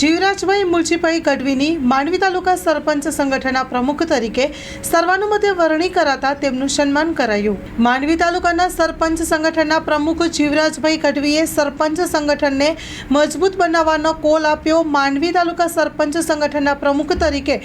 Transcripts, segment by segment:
જીવરાજભાઈ મુલજીભાઈ ગઢવીની માંડવી તાલુકા સરપંચ સંગઠનના પ્રમુખ તરીકે સર્વાનુમતે વરણી કરાતા તેમનું સન્માન કરાયું. માંડવી તાલુકાના સરપંચ સંગઠનના પ્રમુખ જીવરાજભાઈ ગઢવીએ સરપંચ સંગઠનને મજબૂત બનાવવાનો કોલ આપ્યો. માંડવી તાલુકા સરપંચ સંગઠનના પ્રમુખ તરીકે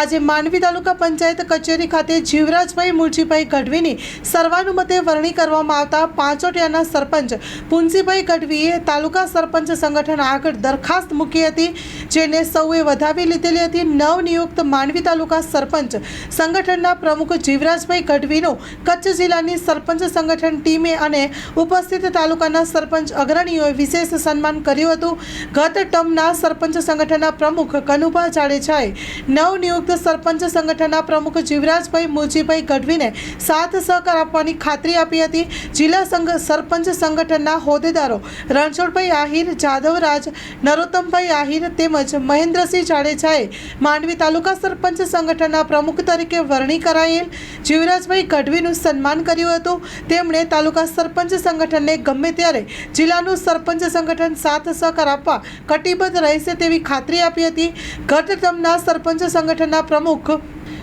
આજે માંડવી તાલુકા પંચાયત કચેરી ખાતે જીવરાજભાઈ મુલજીભાઈ ગઢવીની સર્વાનુમતે વરણી કરવામાં આવતા પાંચોટિયાના સરપંચ પુનસીભાઈ ગઢવીએ તાલુકા સરપંચ સંગઠન આગળ દરખાસ્ત મૂકી હતી. જેને સૌએ વધાવી લીધેલી હતી નવનિયુક્ત માંડવી તાલુકા સરપંચ. સંગઠનના પ્રમુખ જીવરાજભાઈ ગઢવીનો કચ્છ જિલ્લાની સરપંચ સંગઠન ટીમે અને ઉપસ્થિત તાલુકાના સરપંચ અગ્રણીઓએ વિશેષ સન્માન કર્યું હતું. ગત ટર્મના સરપંચ સંગઠનના પ્રમુખ કનુભા જાડેજાએ નવનિયુક્ત સરપંચ સંગઠનના પ્રમુખ જીવરાજભાઈ મુજીભાઈ ગઢવીને સાથ સહકાર આપવાની ખાતરી આપી હતી. જિલ્લા સંઘ સરપંચ સંગઠનના હોદ્દેદારો રણછોડભાઈ આહિર જાદવરાજ નરોત્તમભાઈ આહિર તેમજ મહેન્દ્રસિંહ જાડેજાએ માંડવી તાલુકા સરપંચ સંગઠનના પ્રમુખ તરીકે વરણી કરાયેલ. જીવરાજભાઈ ગઢવીનું સન્માન કર્યું હતું. તેમણે તાલુકા સરપંચ સંગઠનને ગમે ત્યારે જિલ્લાનું સરપંચ સંગઠન સાથ સહકાર આપવા કટિબદ્ધ રહેશે તેવી ખાતરી આપી હતી. ગત સરપંચ સંગઠનના પ્રમુખ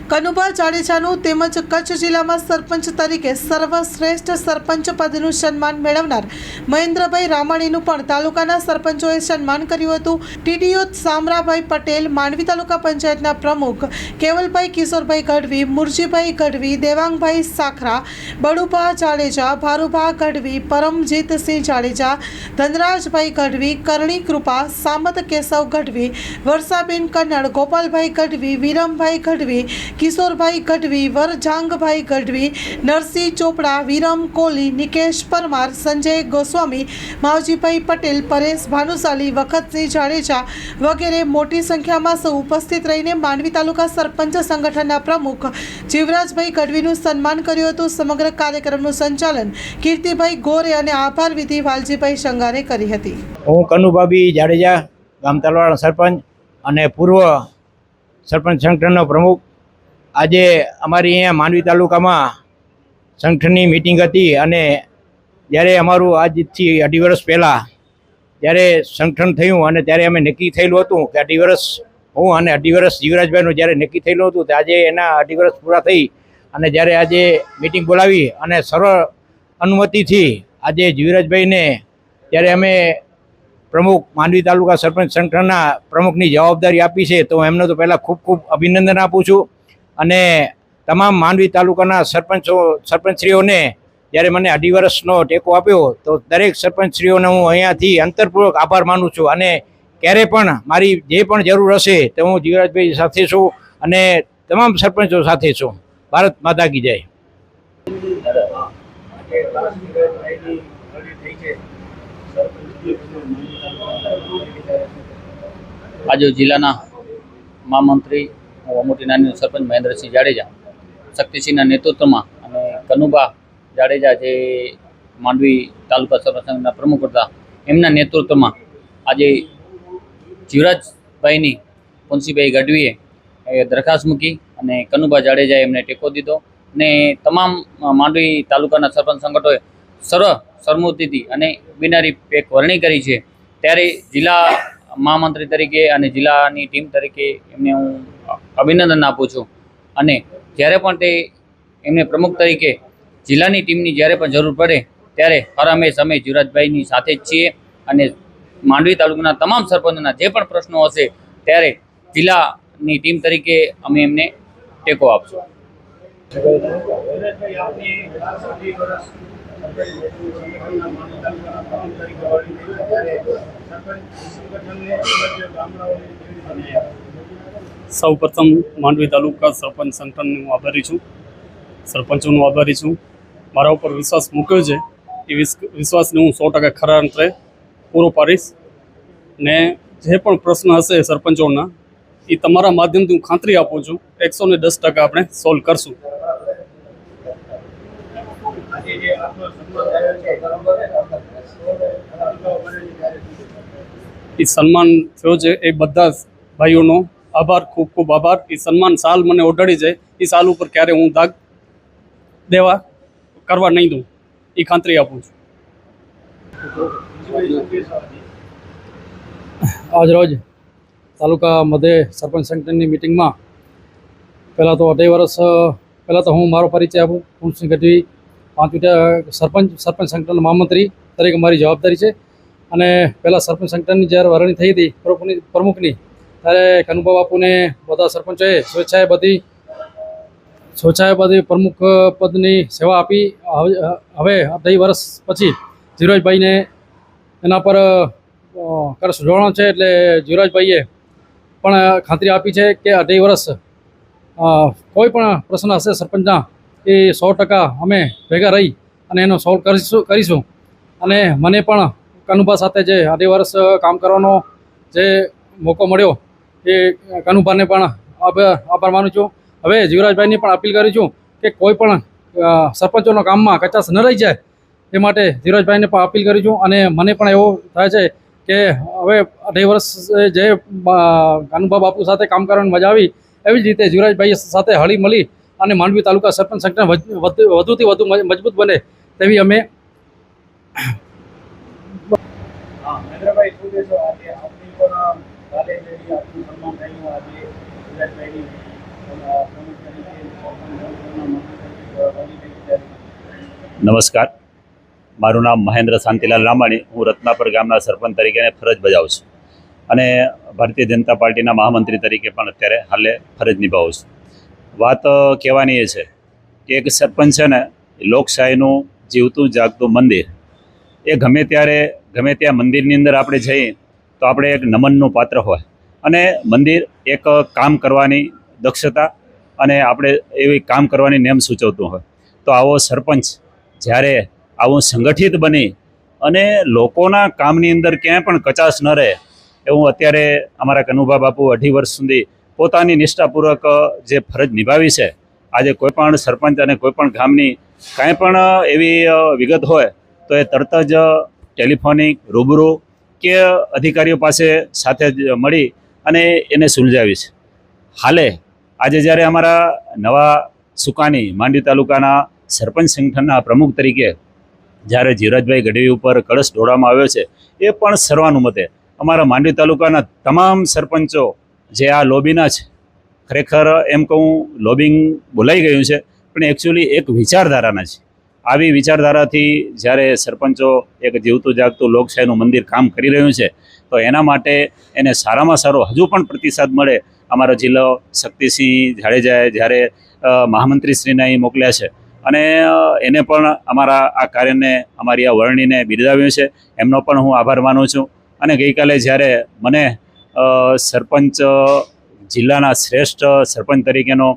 કનુભા જાડેજાનું તેમજ કચ્છ જિલ્લામાં સરપંચ તરીકે સર્વશ્રેષ્ઠ સરપંચ પદનું સન્માન મેળવનાર મહેન્દ્રભાઈ રામાણીનું પણ તાલુકાના સરપંચોએ સન્માન કર્યું હતું. ટીડીઓ સામરાભાઈ પટેલ, માંડવી તાલુકા પંચાયતના પ્રમુખ કેવલભાઈ કિશોરભાઈ ગઢવી, મુરજીભાઈ ગઢવી, દેવાંગભાઈ સાખરા બડુભા જાડેજા, ભારુભા ગઢવી પરમજીતસિંહ જાડેજા, ધનરાજભાઈ ગઢવી, કરણી કૃપા, સામત કેશવ ગઢવી, વર્ષાબેન કન્નડ, ગોપાલભાઈ ગઢવી, વિરમભાઈ ગઢવી કિશોરભાઈ ગઢવી, વરજાંગભાઈ ગઢવી, નરસિંહ ચોપડા, વિરમ કોહલી, નિકેશ પરમાર, સંજય ગોસ્વામી, માવજીભાઈ પટેલ, પરેશ ભાનુશાલી, વખતસિંહ જાડેજા વગેરે મોટી સંખ્યામાં સૌ ઉપસ્થિત રહીને માંડવી તાલુકા સરપંચ સંગઠનના પ્રમુખ જીવરાજભાઈ ગઢવીનું સન્માન કર્યું હતું. સમગ્ર કાર્યક્રમનું સંચાલન કીર્તિભાઈ ગોરે અને આભાર વિધિ વાલજીભાઈ શંગારે કરી હતી. હું કનુભાભી જાડેજા, ગામ તલવાડા સરપંચ અને પૂર્વ સરપંચ સંગઠનનો પ્રમુખ આજે અમારી અહીંયા માંડવી તાલુકામાં સંગઠનની મિટિંગ હતી અને જ્યારે અમારું આજથી અઢી વર્ષ પહેલાં જ્યારે સંગઠન થયું અને ત્યારે અમે નક્કી થયેલું હતું કે અઢી વર્ષ હું અને અઢી વર્ષ જીવરાજભાઈનું જ્યારે નક્કી થયેલું હતું, તો આજે એના અઢી વર્ષ પૂરા થઈ અને જ્યારે આજે મિટિંગ બોલાવી અને સરળ અનુમતિથી આજે જીવરાજભાઈને જ્યારે અમે પ્રમુખ માંડવી તાલુકા સરપંચ સંગઠનના પ્રમુખની જવાબદારી આપી છે, તો એમને તો પહેલાં ખૂબ ખૂબ અભિનંદન આપું છું. અને તમામ માંડવી તાલુકાના સરપંચો, સરપંચશ્રીઓને જ્યારે મને અઢી વર્ષનો ટેકો આપ્યો, તો દરેક સરપંચશ્રીઓને હું અહીંયાથી અંતરપૂર્વક આભાર માનું છું. અને ક્યારે પણ મારી જે પણ જરૂર હશે, તો હું જીવરાજભાઈ સાથે છું અને તમામ સરપંચો સાથે છું. ભારત માતા કી જય. આજે જિલ્લાના મહામંત્રી મોટી નાની સરપંચ મહેન્દ્રસિંહ જાડેજા, શક્તિસિંહના નેતૃત્વમાં અને કનુભા જાડેજા જે માંડવી તાલુકા સરપંચ સંઘના પ્રમુખ હતા, એમના નેતૃત્વમાં આજે જીવરાજભાઈની પુંસીભાઈ ગઢવીએ એ દરખાસ્ત મૂકી અને કનુભા જાડેજાએ એમને ટેકો દીધો અને તમામ માંડવી તાલુકાના સરપંચ સંગઠોએ સર્વ સરમૂર્તિથી અને બિનારી પેક વરણી કરી છે. ત્યારે જિલ્લા મહામંત્રી તરીકે અને જિલ્લાની ટીમ તરીકે એમને હું અભિનંદન આપું છું. અને જ્યારે પણ તે એમને પ્રમુખ તરીકે જિલ્લાની ટીમની જ્યારે પણ જરૂર પડે, ત્યારે હર હંમેશ અમે જીવરાજભાઈની સાથે જ છીએ અને માંડવી તાલુકાના તમામ સરપંચના જે પણ પ્રશ્નો હશે, ત્યારે જિલ્લાની ટીમ તરીકે અમે એમને ટેકો આપશું. સૌ પ્રથમ માંડવી તાલુકા સરપંચ સંગઠનને હું આભારી છું. સરપંચોનું આભારી છું. મારા ઉપર વિશ્વાસ મૂક્યો છે. એ વિસ- વિશ્વાસને હું સો ટકા ખરા અંતરે પૂરો પાડીશ. ને જે પણ પ્રશ્ન હશે સરપંચોના, એ તમારા માધ્યમથી હું ખાતરી આપું છું. એકસો ને દસ ટકા આપણે સોલ્વ કરશું. એ સન્માન થયો છે એ બધા ભાઈઓનો આભાર, ખૂબ ખૂબ આભાર. એ સન્માન સાલ મને ઓઢાડી જાય. એ સાલ ઉપર ક્યારે હું દાગ દેવા કરવા નહીં દઉં. એ ખાતરી આપું છું. આજરોજ તાલુકા મધ્ય સરપંચ સંગઠનની મિટિંગમાં પહેલાં તો અઢી વર્ષ, પહેલાં તો હું મારો પરિચય આપું. કુલસિંહ ગઢવી પાંચ સરપંચ સરપંચ સંગઠન મહામંત્રી તરીકે મારી જવાબદારી છે. અને પહેલાં સરપંચ સંગઠનની જ્યારે વરણી થઈ હતી પ્રમુખની ત્યારે કનુભા બાપુને બધા સરપંચોએ સ્વેચ્છાએ બધી સ્વેચ્છાએ બધી પ્રમુખ પદની સેવા આપી. હવે અઢી વર્ષ પછી ધીરજભાઈને એના પર કર સુધારણા છે એટલે જીવરાજભાઈએ પણ ખાતરી આપી છે કે અઢી વર્ષ કોઈ પણ પ્રશ્ન હશે સરપંચના, એ સો ટકા અમે ભેગા રહી અને એનો સોલ્વ કરીશું કરીશું. અને મને પણ કનુભા સાથે જે અઢી વર્ષ કામ કરવાનો જે મોકો મળ્યો એ કનુભાઈને પણ આભાર માનું છું. હવે જીવરાજભાઈની પણ અપીલ કરું છું કે કોઈ પણ સરપંચોના કામમાં કચાશ ન રહી જાય એ માટે ધીરજભાઈને પણ અપીલ કરી છું અને મને પણ એવો થાય છે કે હવે અઢી વર્ષ જે કાનુભા બાપુ સાથે કામ કરવાની મજા આવી, એવી જ રીતે જીવરાજભાઈ સાથે હળી મળી અને માંડવી તાલુકા સરપંચ સંગઠન વધ- વધુથી વધુ મજબૂત બને તેવી અમે મહેન્દ્રભાઈ શું કહેશો આજે આપની પણ નમસ્કાર. મારું નામ મહેન્દ્ર શાંતિલાલ રામાણી. હું રત્નાપર ગામના સરપંચ તરીકે ફરજ બજાવું છું. અને ભારતીય જનતા પાર્ટીના મહામંત્રી તરીકે પણ અત્યારે હાલે ફરજ નિભાવું છું. વાત કહેવાની એ છે કે એક સરપંચ છે ને લોકશાહીનું જીવતું જાગતું મંદિર. એ ગમે ત્યારે, ગમે ત્યાં મંદિરની અંદર આપણે જઈએ તો આપણે એક નમનનું પાત્ર હોય. અને મંદિર એક કામ કરવાની દક્ષતા અને આપણે એવી કામ કરવાની નેમ સૂચવતું હોય. તો આવો સરપંચ જ્યારે આવું સંગઠિત બની અને લોકોના કામની અંદર ક્યાંય પણ કચાશ ન રહે, એવું અત્યારે અમારા કનુભા બાપુ અઢી વર્ષ સુધી પોતાની નિષ્ઠાપૂર્વક જે ફરજ નિભાવી છે, આજે કોઈપણ સરપંચ અને કોઈપણ ગામની કાંઈ પણ એવી વિગત હોય, તો એ તરત જ ટેલિફોનિક, રૂબરૂ કે અધિકારીઓ પાસે સાથે મળી અને એને સુલઝાવી છે. હાલે, આજે જ્યારે અમારા નવા સુકાની માંડવી તાલુકાના સરપંચ સંગઠનના પ્રમુખ તરીકે જ્યારે જીવરાજભાઈ ગઢવી ઉપર કળશ ઢોળવામાં આવ્યો છે, એ પણ સર્વાનુમતે અમારા માંડવી તાલુકાના તમામ સરપંચો જે આ લોબીના છે, ખરેખર એમ કહું, લોબિંગ બોલાઈ ગયું છે, પણ એકચ્યુઅલી એક વિચારધારાના છે. આવી વિચારધારાથી જ્યારે સરપંચો એક જીવતું જાગતું લોકશાહીનું મંદિર કામ કરી રહ્યું છે, તો એના માટે એને સારામાં સારો હજુ પણ પ્રતિસાદ મળે. અમારો જિલ્લો શક્તિસિંહ જાડેજાએ જ્યારે મહામંત્રીશ્રીને અહીં મોકલ્યા છે. અને એને પણ અમારા આ કાર્યને, અમારી આ વરણીને બિરદાવ્યું છે. એમનો પણ હું આભાર માનું છું. અને ગઈકાલે જ્યારે મને સરપંચ જિલ્લાના શ્રેષ્ઠ સરપંચ તરીકેનો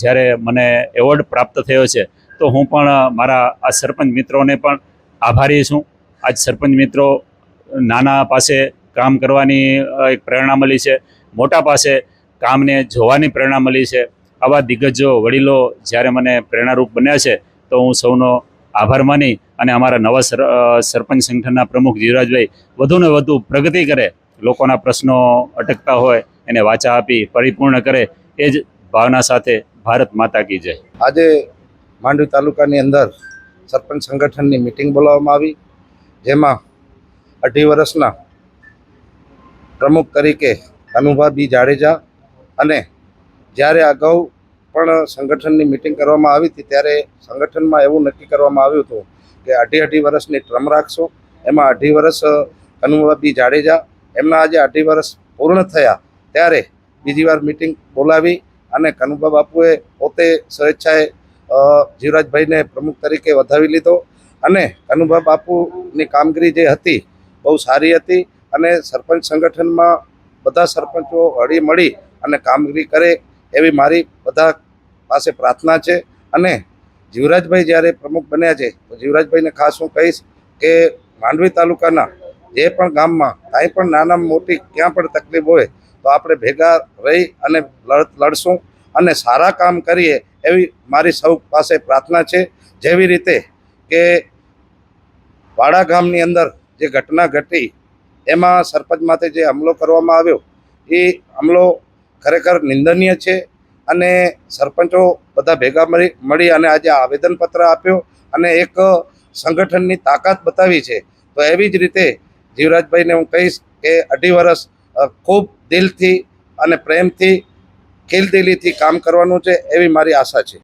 જ્યારે મને એવોર્ડ પ્રાપ્ત થયો છે તો હું પણ મારા આ સરપંચ મિત્રોને પણ આભારી છું. આજ સરપંચ મિત્રો નાના પાસે કામ કરવાની એક પ્રેરણા મળી છે. મોટા પાસે કામને જોવાની પ્રેરણા મળી છે. આવા દિગ્ગજો વડીલો જ્યારે મને પ્રેરણારૂપ બન્યા છે, તો હું સૌનો આભાર માની અને અમારા નવા સર સરપંચ સંગઠનના પ્રમુખ જીવરાજભાઈ વધુને વધુ પ્રગતિ કરે, લોકોના પ્રશ્નો અટકતા હોય, એને વાચા આપી, પરિપૂર્ણ કરે, એ જ ભાવના સાથે ભારત માતા કી જય. આજે માંડવી તાલુકાની અંદર સરપંચ સંગઠનની મિટિંગ બોલાવવામાં આવી, જેમાં અઢી વર્ષના પ્રમુખ તરીકે અનુભા બી જાડેજા અને જ્યારે અગાઉ પણ સંગઠનની મિટિંગ કરવામાં આવી હતી, ત્યારે સંગઠનમાં એવું નક્કી કરવામાં આવ્યું હતું કે અઢી અઢી વર્ષની ટ્રમ રાખશો. એમાં અઢી વર્ષ અનુભા બી જાડેજા, એમના આજે અઢી વર્ષ પૂર્ણ થયા. ત્યારે બીજી વાર મિટિંગ બોલાવી અને કનુભા બાપુએ પોતે સ્વેચ્છાએ જીવરાજભાઈને પ્રમુખ તરીકે વધાવી લીધો અને અનુભવ બાપુની કામગીરી જે હતી બહુ સારી હતી અને સરપંચ સંગઠનમાં બધા સરપંચો હળી મળી અને કામગીરી કરે એવી મારી બધા પાસે પ્રાર્થના છે. અને જીવરાજભાઈ જ્યારે પ્રમુખ બન્યા છે, તો જીવરાજભાઈને ખાસ હું કહીશ કે માંડવી તાલુકાના જે પણ ગામમાં કાંઈ પણ નાના મોટી ક્યાં પણ તકલીફ હોય તો આપણે ભેગા રહી અને લડ, લડશું. અને સારા કામ કરીએ એવી મારી સૌ પાસે પ્રાર્થના છે. જેવી રીતે કે વાડા ગામની અંદર જે ઘટના ઘટી, એમાં સરપંચ માથે જે હમલો કરવામાં આવ્યો, એ હમલો ખરેખર નિંદનીય છે અને સરપંચો બધા ભેગા મળી મળી અને આજે આવેદનપત્ર આપ્યો અને એક સંગઠનની તાકાત બતાવી છે. તો એવી જ રીતે જીવરાજભાઈને હું કહીશ કે અઢી વર્ષ ખૂબ દિલથી અને પ્રેમથી ખેલદિલીથી કામ કરવાનું છે એવી મારી આશા છે.